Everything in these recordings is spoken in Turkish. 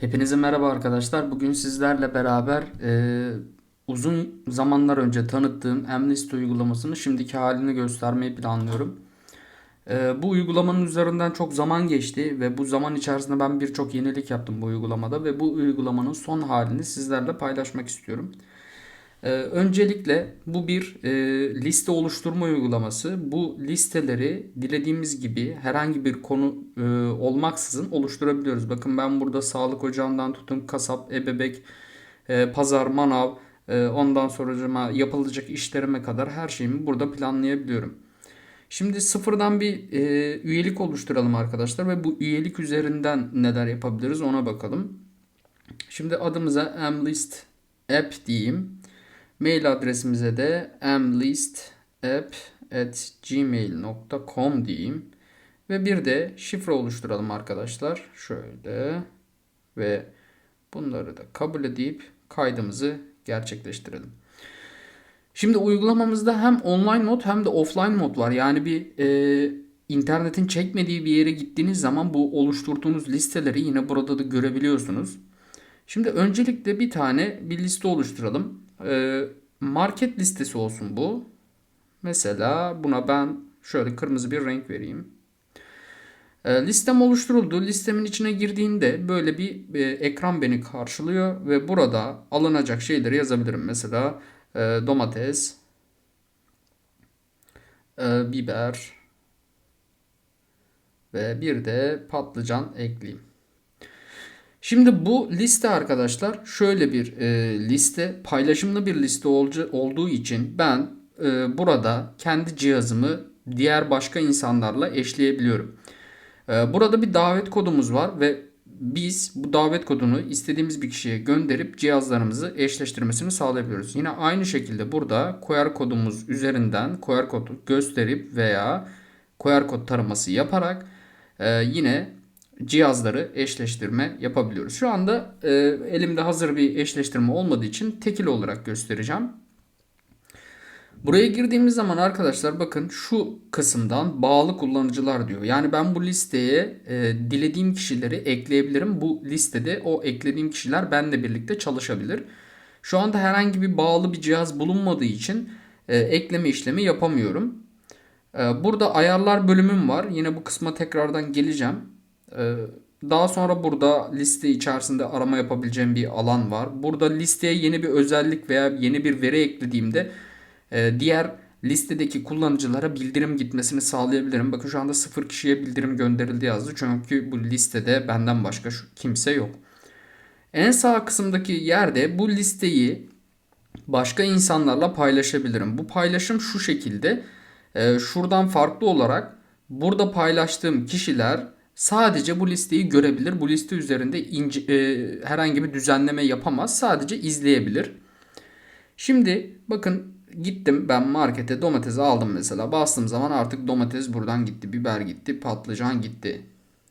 Hepinize merhaba arkadaşlar. Bugün sizlerle beraber e, uzun zamanlar önce tanıttığım Mlist uygulamasının şimdiki halini göstermeyi planlıyorum. E, bu uygulamanın üzerinden çok zaman geçti ve bu zaman içerisinde ben birçok yenilik yaptım bu uygulamada ve bu uygulamanın son halini sizlerle paylaşmak istiyorum. Ee, öncelikle bu bir e, liste oluşturma uygulaması. Bu listeleri dilediğimiz gibi herhangi bir konu e, olmaksızın oluşturabiliyoruz. Bakın ben burada sağlık ocağından tutun kasap, ebebek, e, pazar, manav, ondan sonra yapılacak işlerime kadar her şeyimi burada planlayabiliyorum. Şimdi sıfırdan bir üyelik oluşturalım arkadaşlar ve bu üyelik üzerinden neler yapabiliriz ona bakalım. Şimdi adımıza mlist app diyeyim. Mail adresimize de mlistapp@gmail.com diyeyim. Ve bir de şifre oluşturalım arkadaşlar. Şöyle ve bunları da kabul edip kaydımızı gerçekleştirelim. Şimdi uygulamamızda hem online mod hem de offline mod var. Yani bir e, internetin çekmediği bir yere gittiğiniz zaman bu oluşturduğunuz listeleri yine burada da görebiliyorsunuz. Şimdi öncelikle bir tane bir liste oluşturalım. Ee, market listesi olsun bu. Mesela buna ben şöyle kırmızı bir renk vereyim. Ee, listem oluşturuldu. Listemin içine girdiğinde böyle bir e, ekran beni karşılıyor ve burada alınacak şeyleri yazabilirim. Mesela e, domates, e, biber ve bir de patlıcan ekleyeyim. Şimdi bu liste arkadaşlar şöyle bir e, liste paylaşımlı bir liste olcu, olduğu için ben e, burada kendi cihazımı diğer başka insanlarla eşleyebiliyorum. E, burada bir davet kodumuz var ve biz bu davet kodunu istediğimiz bir kişiye gönderip cihazlarımızı eşleştirmesini sağlayabiliyoruz. Yine aynı şekilde burada QR kodumuz üzerinden QR kodu gösterip veya QR kod taraması yaparak e, yine cihazları eşleştirme yapabiliyoruz. Şu anda e, elimde hazır bir eşleştirme olmadığı için tekil olarak göstereceğim. Buraya girdiğimiz zaman arkadaşlar bakın şu kısımdan bağlı kullanıcılar diyor. Yani ben bu listeye e, dilediğim kişileri ekleyebilirim. Bu listede o eklediğim kişiler benle birlikte çalışabilir. Şu anda herhangi bir bağlı bir cihaz bulunmadığı için e, ekleme işlemi yapamıyorum. E, burada ayarlar bölümüm var. Yine bu kısma tekrardan geleceğim. Ee, daha sonra burada liste içerisinde arama yapabileceğim bir alan var. Burada listeye yeni bir özellik veya yeni bir veri eklediğimde e, diğer listedeki kullanıcılara bildirim gitmesini sağlayabilirim. Bakın şu anda sıfır kişiye bildirim gönderildi yazdı. Çünkü bu listede benden başka şu kimse yok. En sağ kısımdaki yerde bu listeyi başka insanlarla paylaşabilirim. Bu paylaşım şu şekilde. E, şuradan farklı olarak burada paylaştığım kişiler sadece bu listeyi görebilir. Bu liste üzerinde ince, e, herhangi bir düzenleme yapamaz. Sadece izleyebilir. Şimdi bakın gittim ben markete domates aldım mesela. Bastığım zaman artık domates buradan gitti. Biber gitti. Patlıcan gitti.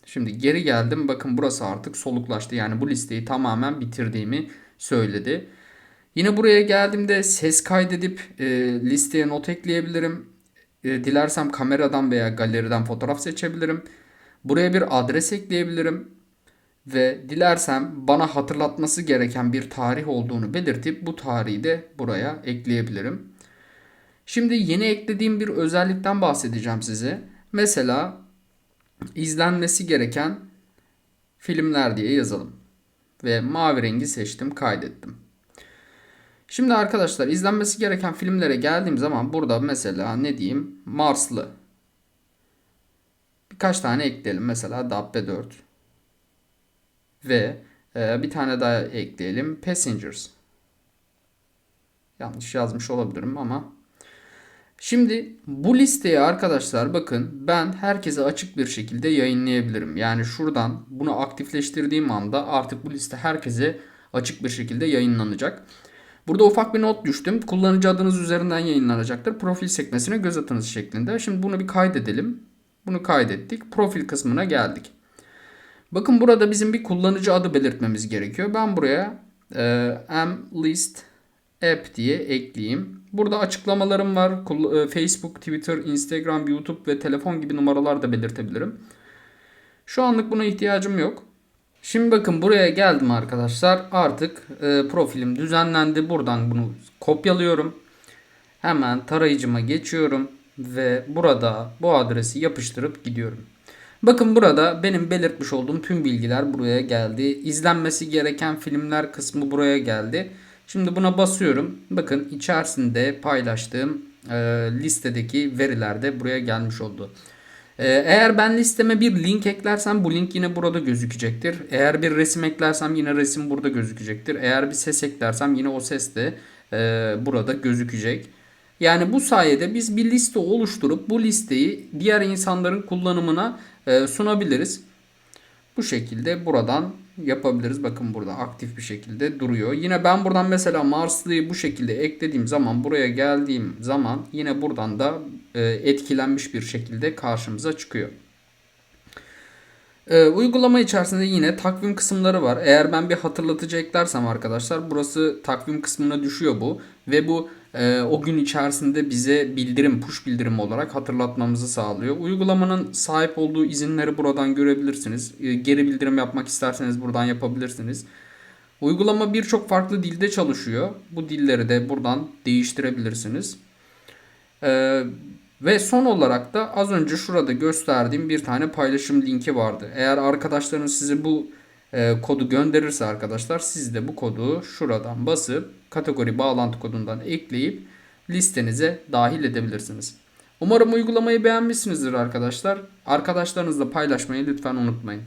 Şimdi geri geldim. Bakın burası artık soluklaştı. Yani bu listeyi tamamen bitirdiğimi söyledi. Yine buraya geldiğimde ses kaydedip e, listeye not ekleyebilirim. E, dilersem kameradan veya galeriden fotoğraf seçebilirim. Buraya bir adres ekleyebilirim ve dilersem bana hatırlatması gereken bir tarih olduğunu belirtip bu tarihi de buraya ekleyebilirim. Şimdi yeni eklediğim bir özellikten bahsedeceğim size. Mesela izlenmesi gereken filmler diye yazalım. Ve mavi rengi seçtim, kaydettim. Şimdi arkadaşlar izlenmesi gereken filmlere geldiğim zaman burada mesela ne diyeyim? Marslı birkaç tane ekleyelim. Mesela Dabbe 4 ve e, bir tane daha ekleyelim. Passengers. Yanlış yazmış olabilirim ama Şimdi bu listeyi arkadaşlar bakın ben herkese açık bir şekilde yayınlayabilirim. Yani şuradan bunu aktifleştirdiğim anda artık bu liste herkese açık bir şekilde yayınlanacak. Burada ufak bir not düştüm. Kullanıcı adınız üzerinden yayınlanacaktır. Profil sekmesine göz atınız şeklinde. Şimdi bunu bir kaydedelim. Bunu kaydettik. Profil kısmına geldik. Bakın burada bizim bir kullanıcı adı belirtmemiz gerekiyor. Ben buraya e, mlist app diye ekleyeyim. Burada açıklamalarım var. E, Facebook, Twitter, Instagram, YouTube ve telefon gibi numaralar da belirtebilirim. Şu anlık buna ihtiyacım yok. Şimdi bakın buraya geldim arkadaşlar. Artık e, profilim düzenlendi. Buradan bunu kopyalıyorum. Hemen tarayıcıma geçiyorum ve burada bu adresi yapıştırıp gidiyorum. Bakın burada benim belirtmiş olduğum tüm bilgiler buraya geldi. İzlenmesi gereken filmler kısmı buraya geldi. Şimdi buna basıyorum. Bakın içerisinde paylaştığım e, listedeki veriler de buraya gelmiş oldu. E, eğer ben listeme bir link eklersem bu link yine burada gözükecektir. Eğer bir resim eklersem yine resim burada gözükecektir. Eğer bir ses eklersem yine o ses de e, burada gözükecek. Yani bu sayede biz bir liste oluşturup bu listeyi diğer insanların kullanımına e, sunabiliriz. Bu şekilde buradan yapabiliriz. Bakın burada aktif bir şekilde duruyor. Yine ben buradan mesela Marslı'yı bu şekilde eklediğim zaman buraya geldiğim zaman yine buradan da e, etkilenmiş bir şekilde karşımıza çıkıyor. Ee, uygulama içerisinde yine takvim kısımları var. Eğer ben bir hatırlatıcı eklersem arkadaşlar burası takvim kısmına düşüyor bu. Ve bu e, o gün içerisinde bize bildirim, push bildirim olarak hatırlatmamızı sağlıyor. Uygulamanın sahip olduğu izinleri buradan görebilirsiniz. E, geri bildirim yapmak isterseniz buradan yapabilirsiniz. Uygulama birçok farklı dilde çalışıyor. Bu dilleri de buradan değiştirebilirsiniz. Ee, ve son olarak da az önce şurada gösterdiğim bir tane paylaşım linki vardı. Eğer arkadaşlarınız size bu e, kodu gönderirse arkadaşlar siz de bu kodu şuradan basıp kategori bağlantı kodundan ekleyip listenize dahil edebilirsiniz. Umarım uygulamayı beğenmişsinizdir arkadaşlar. Arkadaşlarınızla paylaşmayı lütfen unutmayın.